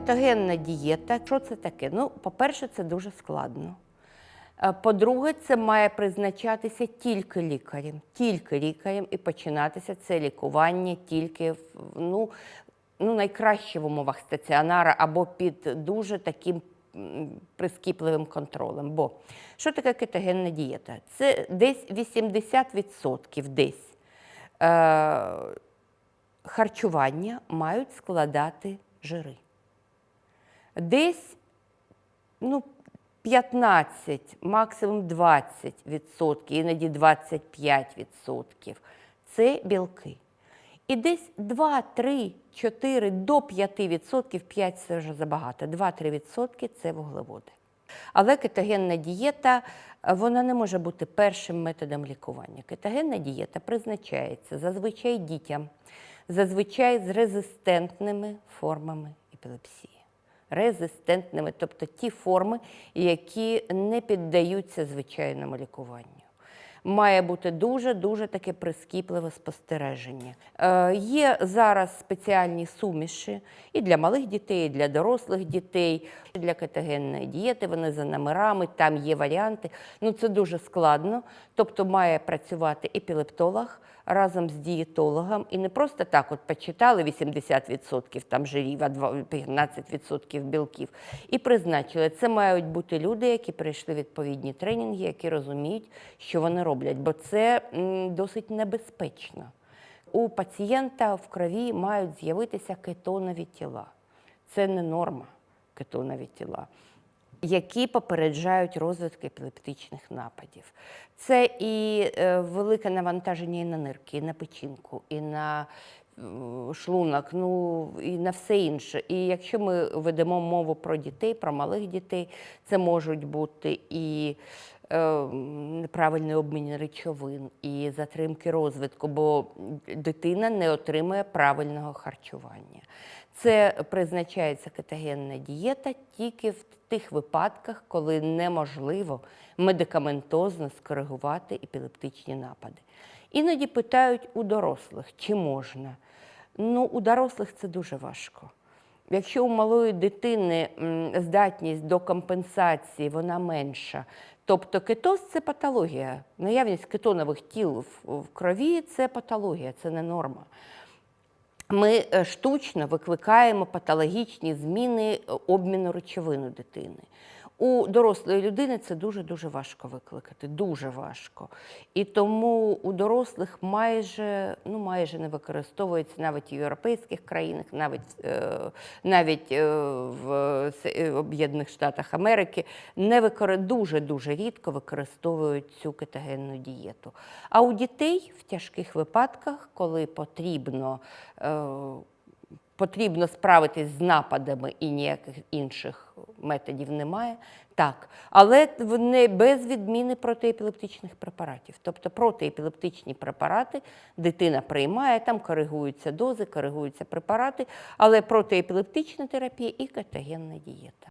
кетогенна дієта. Що це таке? Ну, по-перше, це дуже складно. Е, По-друге, це має призначатися тільки лікарем, тільки лікарем і починатися це лікування тільки ну, ну, найкраще в умовах стаціонара або під дуже таким прискіпливим контролем. Бо що таке кетогенна дієта? Це десь 80% десь е, харчування мають складати жири. Десь ну, 15, максимум 20 відсотків, іноді 25 відсотків це білки. І десь 2, 3, 4 до 5 відсотків, 5 це вже забагато, 2-3 відсотки це вуглеводи. Але кетогенна дієта вона не може бути першим методом лікування. Кетогенна дієта призначається зазвичай дітям, зазвичай з резистентними формами епілепсії резистентними, тобто ті форми, які не піддаються звичайному лікуванню. Має бути дуже-дуже таке прискіпливе спостереження. Е, є зараз спеціальні суміші і для малих дітей, і для дорослих дітей, і для кетогенної дієти. Вони за номерами, там є варіанти. Ну це дуже складно. Тобто має працювати епілептолог разом з дієтологом. І не просто так, от почитали 80% там жирів, а 2 15% білків. І призначили. Це мають бути люди, які пройшли відповідні тренінги, які розуміють, що вони роблять, бо це досить небезпечно. У пацієнта в крові мають з'явитися кетонові тіла. Це не норма кетонові тіла, які попереджають розвиток епілептичних нападів. Це і е, велике навантаження і на нирки, і на печінку, і на шлунок, ну і на все інше. І якщо ми ведемо мову про дітей, про малих дітей, це можуть бути і е, неправильний обмін речовин, і затримки розвитку, бо дитина не отримує правильного харчування. Це призначається кетогенна дієта тільки в тих випадках, коли неможливо медикаментозно скоригувати епілептичні напади. Іноді питають у дорослих, чи можна. Ну, у дорослих це дуже важко. Якщо у малої дитини здатність до компенсації вона менша, тобто кетоз це патологія. Наявність кетонових тіл в, крові це патологія, це не норма. Ми е, штучно викликаємо патологічні зміни е, обміну речовин дитини. У дорослої людини це дуже-дуже важко викликати, дуже важко. І тому у дорослих майже, ну, майже не використовується навіть в європейських країнах, навіть, е, навіть е, в е, Об'єднаних Штатах Америки не дуже-дуже рідко використовують цю кетогенну дієту. А у дітей в тяжких випадках, коли потрібно потрібно справитись з нападами і ніяких інших методів немає. Так, але не без відміни протиепілептичних препаратів. Тобто протиепілептичні препарати дитина приймає, там коригуються дози, коригуються препарати, але протиепілептична терапія і кетогенна дієта.